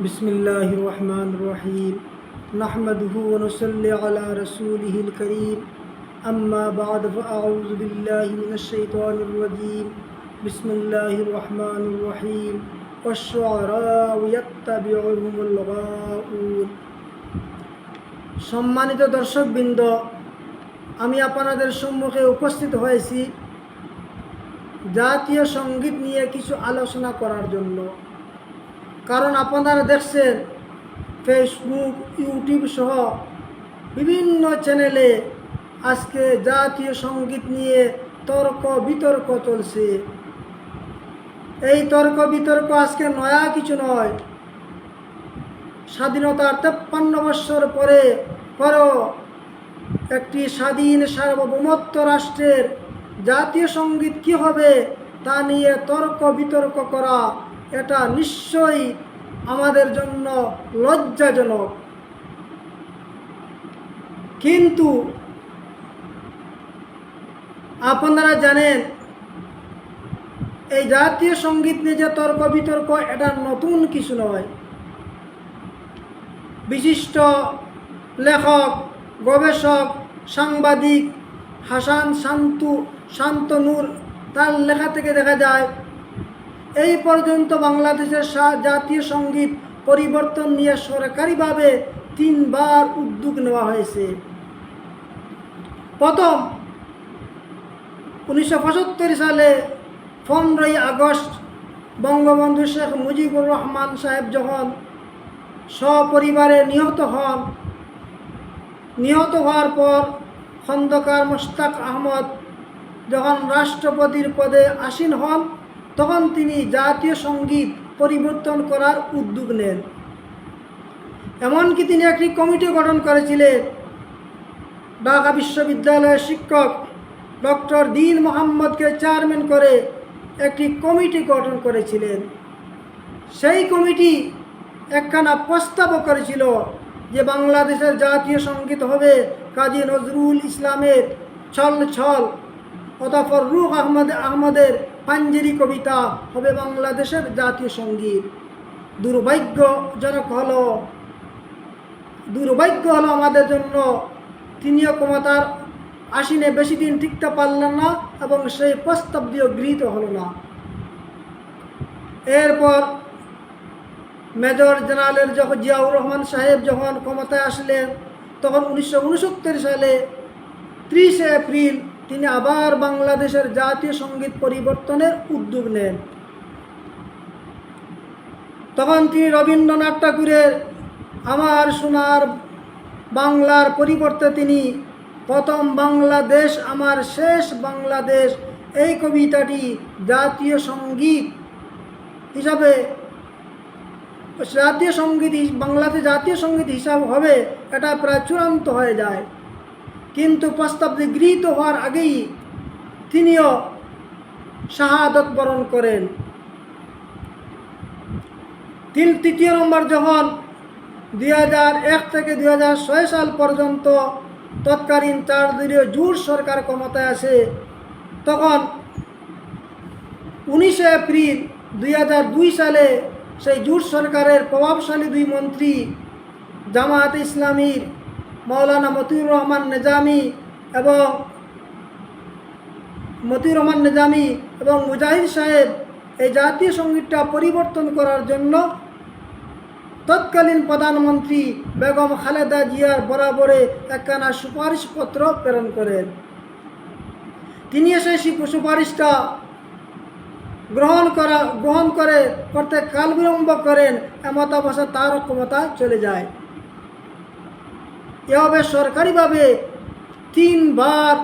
بسم الله الرحمن الرحيم نحمده ونصلي على رسوله الكريم أما بعد فأعوذ بالله من الشيطان الرجيم بسم الله الرحمن الرحيم والشعراء يتبعهم الغاؤون সম্মানিত দর্শকবৃন্দ আমি আপনাদের সম্মুখে উপস্থিত হয়েছি জাতীয় সঙ্গীত নিয়ে কিছু আলোচনা করার জন্য কারণ আপনারা দেখছেন ফেসবুক ইউটিউব সহ বিভিন্ন চ্যানেলে আজকে জাতীয় সংগীত নিয়ে তর্ক বিতর্ক চলছে। এই তর্ক বিতর্ক আজকে নয়া কিছু নয়। স্বাধীনতার তেপ্পান্ন বৎসর পরে পরও একটি স্বাধীন সার্বভৌমত্ব রাষ্ট্রের জাতীয় সংগীত কী হবে তা নিয়ে তর্ক বিতর্ক করা এটা নিশ্চয়ই আমাদের জন্য লজ্জাজনক। কিন্তু আপনারা জানেন, এই জাতীয় সংগীত নিয়ে যে তর্ক বিতর্ক, এটা নতুন কিছু নয়। বিশিষ্ট লেখক, গবেষক, সাংবাদিক হাসান শান্তু শান্তনুর, তার লেখা থেকে দেখা যায় এই পর্যন্ত বাংলাদেশের জাতীয় সংগীত পরিবর্তন নিয়ে সরকারিভাবে তিনবার উদ্যোগ নেওয়া হয়েছে। প্রথম, উনিশশো পঁচাত্তর সালে পনেরোই আগস্ট বঙ্গবন্ধু শেখ মুজিবুর রহমান সাহেব যখন সপরিবারে নিহত হন, নিহত হওয়ার পর খন্দকার মোস্তাক আহমদ যখন রাষ্ট্রপতির পদে আসীন হন তখন তিনি জাতীয় সংগীত পরিবর্তন করার উদ্যোগ নেন। এমনকি তিনি একটি কমিটি গঠন করেছিলেন। ঢাকা বিশ্ববিদ্যালয়ের শিক্ষক ডক্টর দিন মোহাম্মদকে চেয়ারম্যান করে একটি কমিটি গঠন করেছিলেন। সেই কমিটি একখানা প্রস্তাবও করেছিল যে বাংলাদেশের জাতীয় সংগীত হবে কাজী নজরুল ইসলামের ছল ছল অতঃপর রুহ আহমদ, আহমদের পাঞ্জেরি কবিতা হবে বাংলাদেশের জাতীয় সংগীত। দুর্ভাগ্যজনক হলো, দুর্ভাগ্য হলো আমাদের জন্য। তিনিও ক্ষমতার আসিনে বেশি দিন টিকতে পারলেন না এবং সেই প্রস্তাব দিয়েও গৃহীত হলো না। এরপর মেজর জেনারেল যখন জিয়াউর রহমান সাহেব যখন ক্ষমতায় আসলেন, তখন উনিশশো উনসত্তর সালে ত্রিশে এপ্রিল তিনি আবার বাংলাদেশের জাতীয় সংগীত পরিবর্তনের উদ্যোগ নেন। তখন তিনি রবীন্দ্রনাথ ঠাকুরের আমার সোনার বাংলার পরিবর্তে তিনি প্রথম বাংলাদেশ, আমার শেষ বাংলাদেশ, এই কবিতাটি জাতীয় সংগীত হিসাবে, জাতীয় সংগীত বাংলাতে জাতীয় সংগীত হিসাব হবে, এটা প্রায় চূড়ান্ত হয়ে যায়। কিন্তু প্রস্তাবটি গৃহীত হওয়ার আগেই তিনিও শাহাদত বরণ করেন। তিন তৃতীয় নম্বর যখন দুই এক থেকে দুই হাজার ছয় সাল পর্যন্ত তৎকালীন চার দলীয় জোট সরকার ক্ষমতায় আসে, তখন উনিশে এপ্রিল দুই হাজার দুই সালে সেই জোট সরকারের প্রভাবশালী দুই মন্ত্রী জামায়াত ইসলামীর মৌলানা মতিউর রহমান নিজামি এবং মতিউর রহমান নিজামি এবং মুজাহিদ সাহেব এই জাতীয় সঙ্গীতটা পরিবর্তন করার জন্য তৎকালীন প্রধানমন্ত্রী বেগম খালেদা জিয়ার বরাবরে একখানা সুপারিশপত্র প্রেরণ করেন। তিনি এসে সেই সুপারিশটা গ্রহণ করা, গ্রহণ করে করতে কাল বিলম্ব করেন, এমত তার ক্ষমতা চলে যায়। এভাবে সরকারিভাবে তিনবার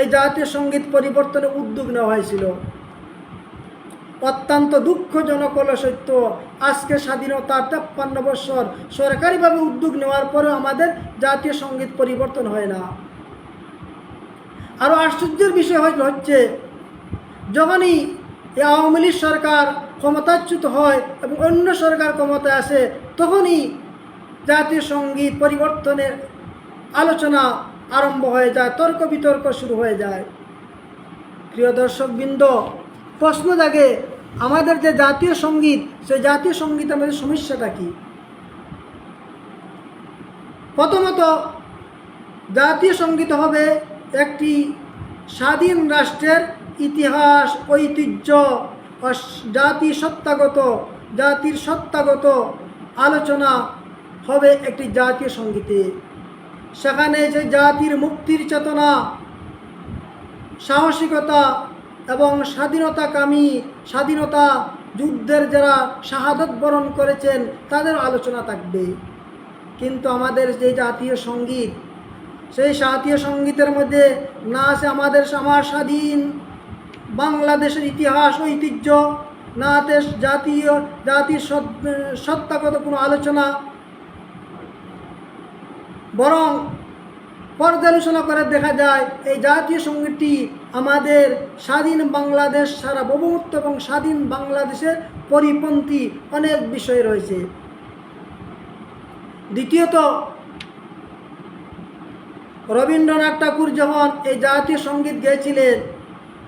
এই জাতীয় সংগীত পরিবর্তনের উদ্যোগ নেওয়া হয়েছিল। অত্যন্ত দুঃখজনক হলো সত্য, আজকে স্বাধীনতার তেপ্পান্ন বছর সরকারিভাবে উদ্যোগ নেওয়ার পরেও আমাদের জাতীয় সংগীত পরিবর্তন হয় না। আরও আশ্চর্যের বিষয় হচ্ছে, যখনই এই আওয়ামী লীগ সরকার ক্ষমতাচ্যুত হয় এবং অন্য সরকার ক্ষমতায় আসে, তখনই জাতীয় সংগীত পরিবর্তনের আলোচনা আরম্ভ হয়ে যায়, তর্ক বিতর্ক শুরু হয়ে যায়। প্রিয় দর্শকবৃন্দ, প্রশ্ন জাগে, আমাদের যে জাতীয় সংগীত, সেই জাতীয় সঙ্গীতের মধ্যে সমস্যাটা কি? প্রথমত, জাতীয় সংগীত হবে একটি স্বাধীন রাষ্ট্রের ইতিহাস, ঐতিহ্য জাতি সত্তাগত জাতির সত্তাগত আলোচনা হবে একটি জাতীয় সঙ্গীতে। সেখানে যে জাতির মুক্তির চেতনা, সাহসিকতা এবং স্বাধীনতাকামী স্বাধীনতা যুদ্ধের যারা শাহাদত বরণ করেছেন, তাদের আলোচনা থাকবে। কিন্তু আমাদের যে জাতীয় সংগীত, সেই জাতীয় সঙ্গীতের মধ্যে না আছে আমাদের আমার স্বাধীন, বাংলাদেশের ইতিহাস, ঐতিহ্য, না আছে জাতীয়, জাতির সত্তাগত কোনো আলোচনা বরং পর্যালোচনা করে দেখা যায়, এই জাতীয় সঙ্গীতটি আমাদের স্বাধীন বাংলাদেশ সারা বহুমূর্ত এবং স্বাধীন বাংলাদেশের পরিপন্থী অনেক বিষয় রয়েছে। দ্বিতীয়ত, রবীন্দ্রনাথ ঠাকুর যখন এই জাতীয় সংগীত গেয়েছিলেন,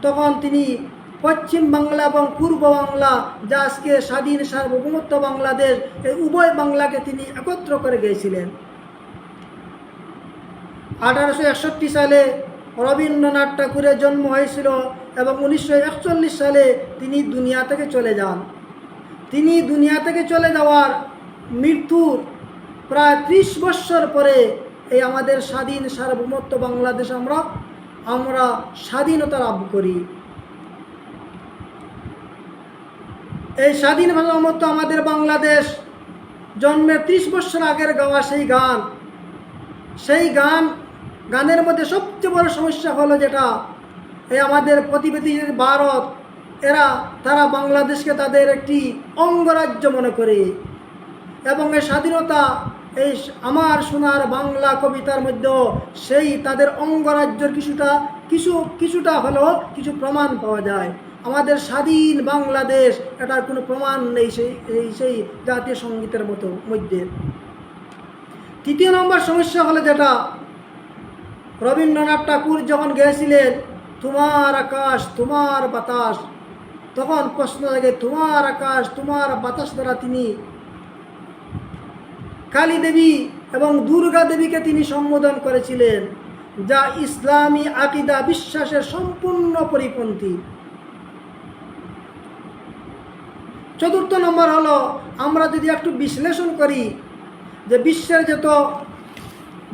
তখন তিনি পশ্চিম বাংলা এবং পূর্ব বাংলা, যা আজকে স্বাধীন সার্বভৌমত্ব বাংলাদেশ, এই উভয় বাংলাকে তিনি একত্র করে গিয়েছিলেন। আঠারোশো একষট্টি সালে রবীন্দ্রনাথ ঠাকুরের জন্ম হয়েছিল এবং উনিশশো একচল্লিশ সালে তিনি দুনিয়া থেকে চলে যান। তিনি দুনিয়া থেকে চলে যাওয়ার মৃত্যুর প্রায় ত্রিশ বৎসর পরে এই আমাদের স্বাধীন সার্বভৌমত্ব বাংলাদেশ আমরা আমরা স্বাধীনতা লাভ করি। এই স্বাধীন সার্বভৌমত্ব আমাদের বাংলাদেশ জন্মের ত্রিশ বৎসর আগের গাওয়া সেই গান। সেই গান গানের মধ্যে সবচেয়ে বড় সমস্যা হলো যেটা, এই আমাদের প্রতিবেদী ভারত, এরা, তারা বাংলাদেশকে তাদের একটি অঙ্গরাজ্য মনে করে। এবং এই স্বাধীনতা, এই আমার সোনার বাংলা কবিতার মধ্যেও সেই তাদের অঙ্গরাজ্যের কিছুটা, কিছু, কিছুটা হলেও কিছু প্রমাণ পাওয়া যায়। আমাদের স্বাধীন বাংলাদেশ, এটার কোনো প্রমাণ নেই সেই সেই জাতীয় সঙ্গীতের মতো, মধ্যে। তৃতীয় নম্বর সমস্যা হলো যেটা রবীন্দ্রনাথ ঠাকুর যখন গেছিলেন, তোমার আকাশ, তোমার বাতাস তখন প্রশ্ন লাগে তোমার আকাশ, তোমার বাতাস দ্বারা তিনি কালী দেবী এবং দুর্গা দেবীকে তিনি সম্বোধন করেছিলেন, যা ইসলামী আকিদা বিশ্বাসের সম্পূর্ণ পরিপন্থী চতুর্থ নম্বর হলো, আমরা যদি একটু বিশ্লেষণ করি, যে বিশ্বের যত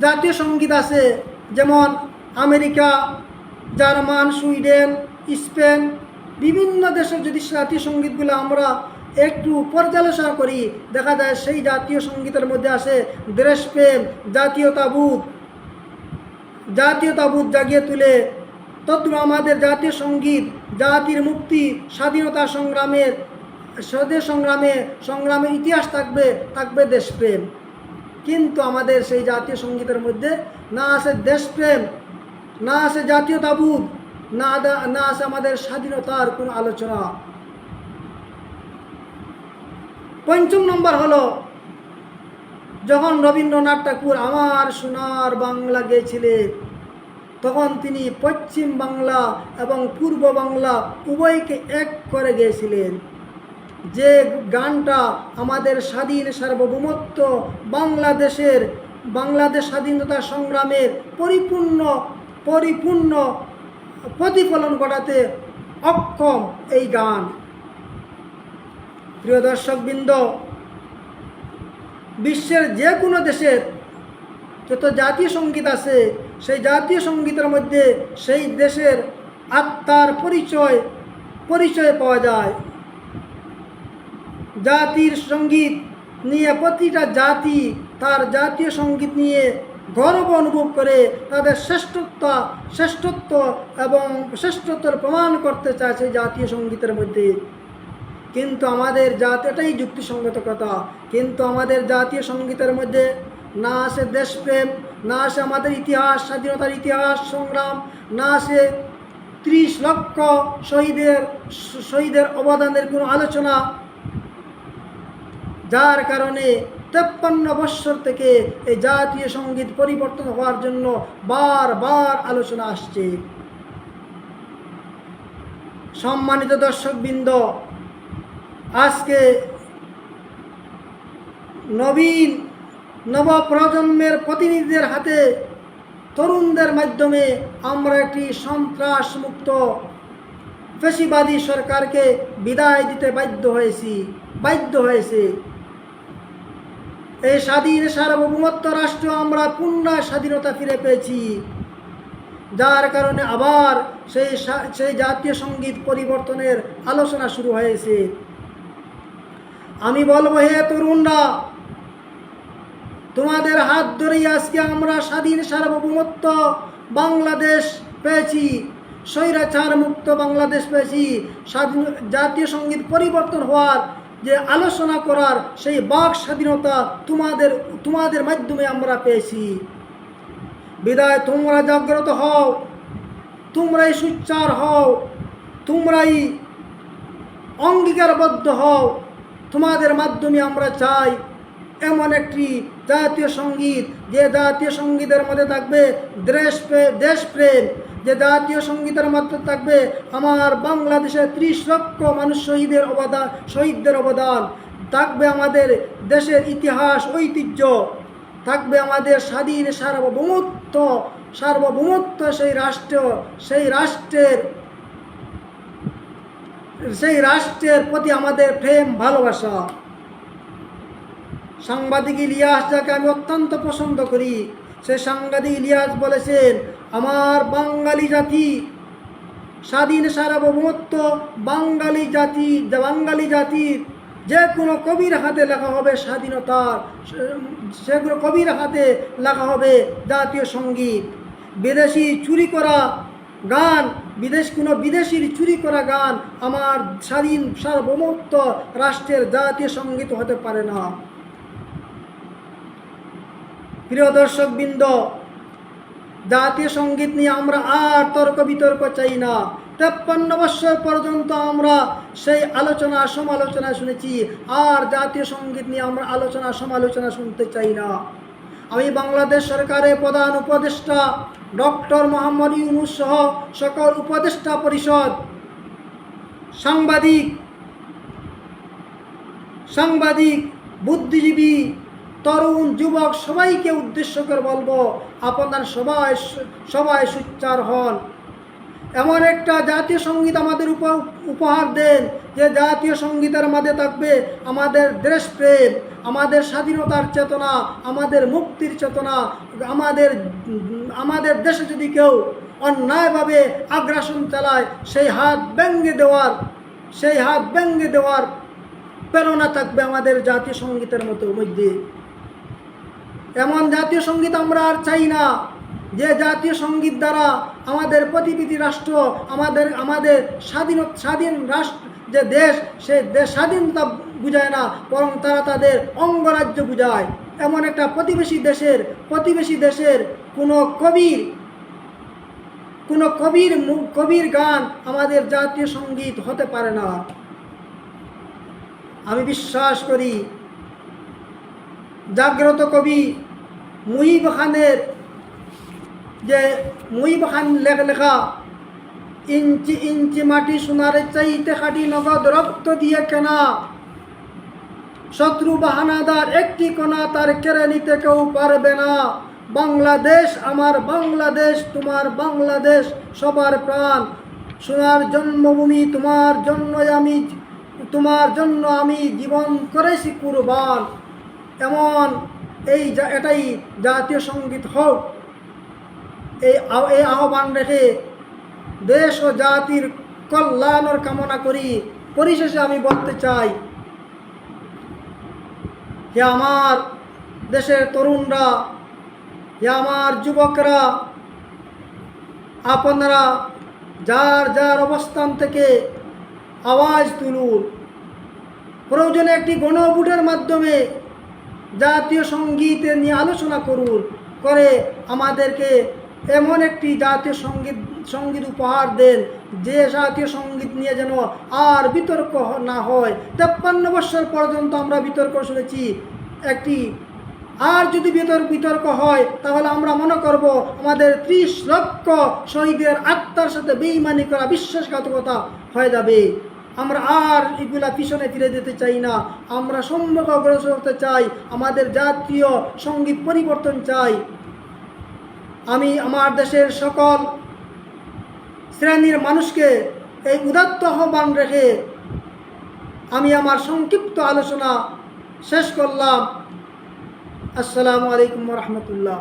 জাতীয় সংগীত আছে যেমন আমেরিকা, জার্মান, সুইডেন, স্পেন, বিভিন্ন দেশের যদি জাতীয় সঙ্গীতগুলো আমরা একটু পর্যালোচনা করি, দেখা যায় সেই জাতীয় সঙ্গীতের মধ্যে আসে দেশপ্রেম জাতীয়তাবোধ জাতীয়তাবোধ জাগিয়ে তুলে। তদ্রু আমাদের জাতীয় সংগীত, জাতির মুক্তি, স্বাধীনতা সংগ্রামের স্বদেশ সংগ্রামে, সংগ্রামের ইতিহাস থাকবে থাকবে দেশপ্রেম। কিন্তু আমাদের সেই জাতীয় সঙ্গীতের মধ্যে না আছে দেশপ্রেম, না আছে জাতীয়তাবোধ, না না আছে আমাদের স্বাধীনতার কোনো আলোচনা। পঞ্চম নম্বর হলো, যখন রবীন্দ্রনাথ ঠাকুর আমার সোনার বাংলা গেয়েছিলেন তখন তিনি পশ্চিম বাংলা এবং পূর্ব বাংলা উভয়কে এক করে গিয়েছিলেন। যে গানটা আমাদের স্বাধীন সার্বভৌমত্ব বাংলাদেশের বাংলাদেশ স্বাধীনতা সংগ্রামের পরিপূর্ণ পরিপূর্ণ প্রতিফলন ঘটাতে অক্ষম এই গান। প্রিয় দর্শকবৃন্দ, বিশ্বের যে কোনো দেশের যত জাতীয় সংগীত আছে, সেই জাতীয় সঙ্গীতের মধ্যে সেই দেশের আত্মার পরিচয় পরিচয় পাওয়া যায়। জাতির সংগীত নিয়ে প্রতিটা জাতি তার জাতীয় সংগীত নিয়ে গর্ব অনুভব করে তাদের শ্রেষ্ঠত্ব শ্রেষ্ঠত্ব এবং শ্রেষ্ঠত্বর প্রমাণ করতে চাইছে জাতীয় সঙ্গীতের মধ্যে। কিন্তু আমাদের জাত এটাই যুক্তিসঙ্গত কথা কিন্তু আমাদের জাতীয় সঙ্গীতের মধ্যে না আসে দেশপ্রেম, না আসে আমাদের ইতিহাস, স্বাধীনতার ইতিহাস, সংগ্রাম, না আসে ত্রিশ লক্ষ শহীদের শহীদের অবদানের কোনো আলোচনা। যার কারণে তেপ্পান্ন বৎসর থেকে এই জাতীয় সংগীত পরিবর্তন হওয়ার জন্য বারবার আলোচনা আসছে। সম্মানিত দর্শকবৃন্দ, আজকে নবীন নবপ্রজন্মের প্রতিনিধিদের হাতে তরুণদের মাধ্যমে আমরা একটি সন্ত্রাস মুক্ত ফেসিবাদী সরকারকে বিদায় দিতে বাধ্য হয়েছি, বাধ্য হয়েছে। এই স্বাধীন সার্বভৌমত্ব রাষ্ট্র আমরা পূর্ণ স্বাধীনতা ফিরে পেয়েছি। যার কারণে আবার সেই সেই জাতীয় সংগীত পরিবর্তনের আলোচনা শুরু হয়েছে। আমি বলব, হে তরুণরা, তোমাদের হাত ধরেই আজকে আমরা স্বাধীন সার্বভৌমত্ব বাংলাদেশ পেয়েছি, স্বৈরাচার মুক্ত বাংলাদেশ পেয়েছি, স্বাধীন জাতীয় সংগীত পরিবর্তন হওয়ার যে আলোচনা করার সেই বাক স্বাধীনতা তোমাদের তোমাদের মাধ্যমে আমরা পেয়েছি। বিদায়, তোমরা জাগ্রত হও, তোমরাই সুচ্চার হও, তোমরাই অঙ্গীকারবদ্ধ হও। তোমাদের মাধ্যমে আমরা চাই এমন একটি জাতীয় সংগীত, যে জাতীয় সঙ্গীতের মধ্যে থাকবে দেশ প্রেম দেশপ্রেম। যে জাতীয় সঙ্গীতের মধ্যে থাকবে আমার বাংলাদেশের ত্রিশ লক্ষ মানুষ শহীদের অবদান, শহীদদের অবদান। থাকবে আমাদের দেশের ইতিহাস, ঐতিহ্য। থাকবে আমাদের স্বাধীন সার্বভৌমত্ব সার্বভৌমত্ব সেই রাষ্ট্র, সেই রাষ্ট্রের সেই রাষ্ট্রের প্রতি আমাদের প্রেম, ভালোবাসা। সাংবাদিক ইলিয়াস যাকে আমি অত্যন্ত পছন্দ করি সে সাংবাদিক ইলিয়াস বলেছেন, আমার বাঙালি জাতি স্বাধীন সার্বভৌমত্ব, বাঙালি জাতি, বাঙালি জাতির যে কোনো কবির হাতে লেখা হবে স্বাধীনতার সেগুলো কবির হাতে লেখা হবে জাতীয় সংগীত। বিদেশি চুরি করা গান, বিদেশ, কোনো বিদেশির চুরি করা গান আমার স্বাধীন সার্বভৌমত্ব রাষ্ট্রের জাতীয় সংগীত হতে পারে না। প্রিয় দর্শক বৃন্দ জাতীয় সংগীত নিয়ে আমরা আর তর্ক বিতর্ক চাই না। তেপ্পান্ন বৎসর পর্যন্ত আমরা সেই আলোচনা, সমালোচনা শুনেছি। আর জাতীয় সংগীত নিয়ে আমরা আলোচনা, সমালোচনা শুনতে চাই না। আমি বাংলাদেশ সরকারের প্রধান উপদেষ্টা, ডক্টর মোহাম্মদ ইউনুস সহ সকল উপদেষ্টা পরিষদ, সাংবাদিক সাংবাদিক, বুদ্ধিজীবী তরুণ, যুবক, সবাইকে উদ্দেশ্য করে বলব আপনার সবাই সবাই সুচ্চার হন। এমন একটা জাতীয় সংগীত আমাদের উপ- উপহার দেন, যে জাতীয় সঙ্গীতের মধ্যে থাকবে আমাদের দেশপ্রেম, আমাদের স্বাধীনতার চেতনা, আমাদের মুক্তির চেতনা, আমাদের আমাদের দেশে যদি কেউ অন্যায়ভাবে আগ্রাসন চালায়, সেই হাত ব্যঙ্গে দেওয়ার, সেই হাত ব্যঙ্গে দেওয়ার প্রেরণা থাকবে আমাদের জাতীয় সঙ্গীতের মতো মধ্যে। এমন জাতীয় সংগীত আমরা আর চাই না, যে জাতীয় সংগীত দ্বারা আমাদের প্রতিপিতি রাষ্ট্র, আমাদের আমাদের স্বাধীন স্বাধীন রাষ্ট্র, যে দেশ, সে দেশ স্বাধীনতা বুঝায় না, বরং তারা তাদের অঙ্গরাজ্য বুঝায়। এমন একটা প্রতিবেশী দেশের প্রতিবেশী দেশের কোনো কবির কোনো কবির কবির গান আমাদের জাতীয় সংগীত হতে পারে না। আমি বিশ্বাস করি জাগ্রত কবি মুহিব খানের যে মুহিব খান লেখ ইঞ্চি ইঞ্চি মাটি সোনারে চাইতে খাটি নগদ রক্ত দিয়ে কেনা। শত্রু বাহানাদার একটি কোনা তার কেড়ে নিতে কেউ পারবে না। বাংলাদেশ আমার বাংলাদেশ, তোমার বাংলাদেশ সবার প্রাণ। সোনার জন্মভূমি তোমার জন্য আমি, তোমার জন্য আমি জীবন করেছি কুরবান। এমন এই এটাই জাতীয় সংগীত হোক, এই এই আহ্বান রেখে দেশ ও জাতির কল্যাণের কামনা করি। পরিশেষে আমি বলতে চাই হে আমার দেশের তরুণরা, হে আমার যুবকরা, আপনারা যার যার অবস্থান থেকে আওয়াজ তুলুন। প্রয়োজনে একটি গণভোটের মাধ্যমে জাতীয় সঙ্গীতের নিয়ে আলোচনা করুন, করে আমাদেরকে এমন একটি জাতীয় সংগীত সংগীত উপহার দেন, যে জাতীয় সংগীত নিয়ে যেন আর বিতর্ক না হয়। তেপ্পান্ন বছর পর্যন্ত আমরা বিতর্ক শুনেছি। একটি, আর যদি বিতর্ক বিতর্ক হয়, তাহলে আমরা মনে করব আমাদের ত্রিশ লক্ষ শহীদের আত্মার সাথে বেইমানি করা বিশ্বাসঘাতকতা হয়ে যাবে। আমরা আর এগুলা পিছনে ফিরে যেতে চাই না। আমরা সম্মুখ অগ্রসর হতে চাই। আমাদের জাতীয় সংগীত পরিবর্তন চাই। আমি আমার দেশের সকল শ্রেণির মানুষকে এই উদাত্ত আহ্বান রেখে আমি আমার সংক্ষিপ্ত আলোচনা শেষ করলাম। আসসালামু আলাইকুম রহমতুল্লাহ।